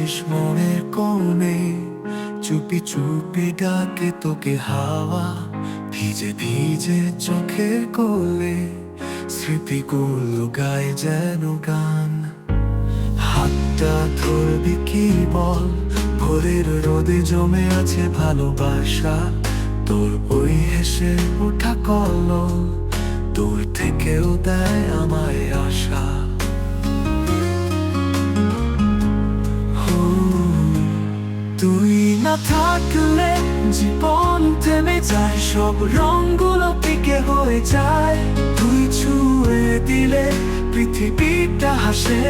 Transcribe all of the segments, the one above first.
মনের কোণে। চুপি চুপি ডাকে তোকে হাওয়া। ভিজে ভিজে চোখের কোলে। স্মৃতিগুলো গায়ে যেন গান। হাতটা ধরবি কি বল? ভোরের রোদে জমে আছে ভালোবাসা। তোর ওই হেসে ওঠা কল দূর থেকেও দেয় আমায় আশা। তুই না থাকলে জীবন থেমে যায়। সব রঙগুলো পিকে হয়ে যায়। তুই ছুঁয়ে দিলে পৃথিবীটা হাসে।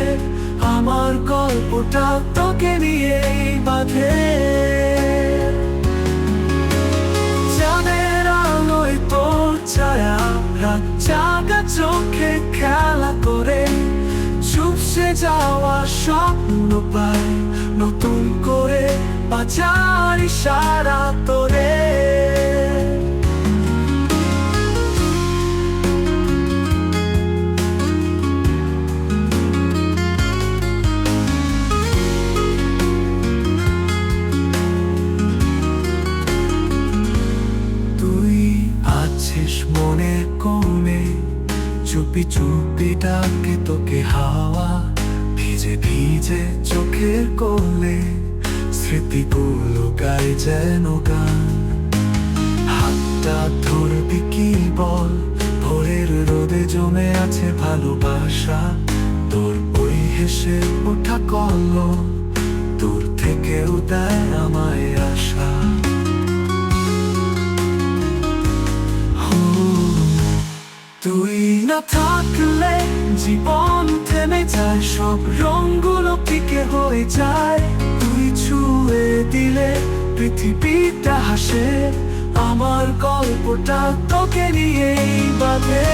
আমার গল্পটা তোকে নিয়েই বাঁধে। চাঁদের আলোয় তোর ছায়া, রাত জাগা চোখে খেলা করে। চুপসে যাওয়া স্বপ্ন পায়, নতুন করে বাজার ইশারা তোরে। মনে কোণে চুপি চুপি ডাকে তোকে হাওয়া ভিজে ভিজে চোখের কোলে। স্মৃতিগুলো গায়ে যেন গান। হাতটা ধরবি কি বল? ভোরের রোদে জমে আছে ভালোবাসা। তোর ওই হেসে ওঠা কল দূর থেকেও দেয় আমায় আশা। তুই না থাকলে জীবন থেমে যায়, সব রঙগুলো পিকে হয়ে যায়। পৃথিবীটা হাসে, আমার গল্পটা তোকে নিয়েই বাঁধে।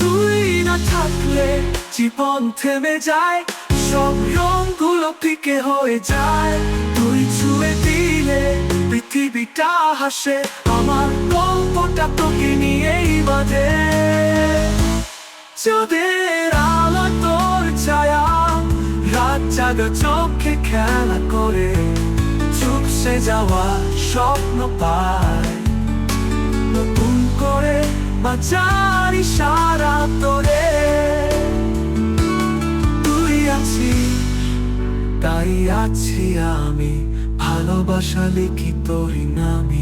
তুই না থাকলে জীবন থেমে যায়, সব রঙগুলো ফিকে হয়ে যায়। তুই ছুঁয়ে দিলে পৃথিবীটা হাসে, আমার গল্পটা তোকে নিয়েই বাঁধে। চাঁদের জাগা চোখে খেলা করে চুপসে যাওয়া স্বপ্ন পায়। নতুন করে বাজার ইশারা তোরে। তুই আছিস, তাই আছি আমি। ভালোবাসা লিখি তোরই নামি